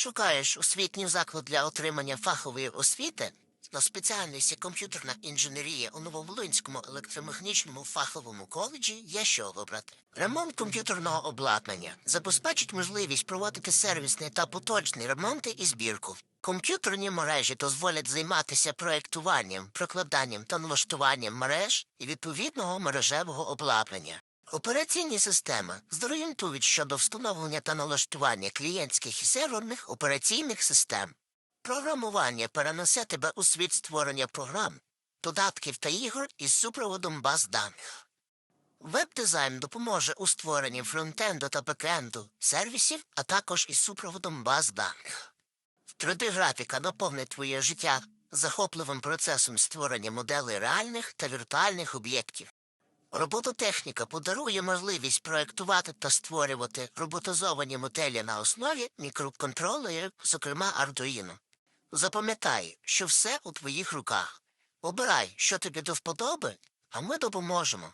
Шукаєш освітній заклад для отримання фахової освіти на спеціальності комп'ютерна інженерія у Нововолинському електромеханічному фаховому коледжі є що вибрати. Ремонт комп'ютерного обладнання забезпечить можливість проводити сервісний та поточний ремонти і збірку. Комп'ютерні мережі дозволять займатися проєктуванням, прокладанням та налаштуванням мереж і відповідного мережевого обладнання. Операційні системи зорієнтують щодо встановлення та налаштування клієнтських і серверних операційних систем. Програмування перенесе тебе у світ створення програм, додатків та ігор із супроводом баз даних. Веб-дизайн допоможе у створенні фронтенду та бекенду сервісів, а також із супроводом баз даних. 3D-графіка наповнить твоє життя захопливим процесом створення моделей реальних та віртуальних об'єктів. Робототехніка подарує можливість проектувати та створювати роботизовані моделі на основі мікроконтролерів, зокрема Arduino. Запам'ятай, що все у твоїх руках. Обирай, що тобі до вподоби, а ми допоможемо.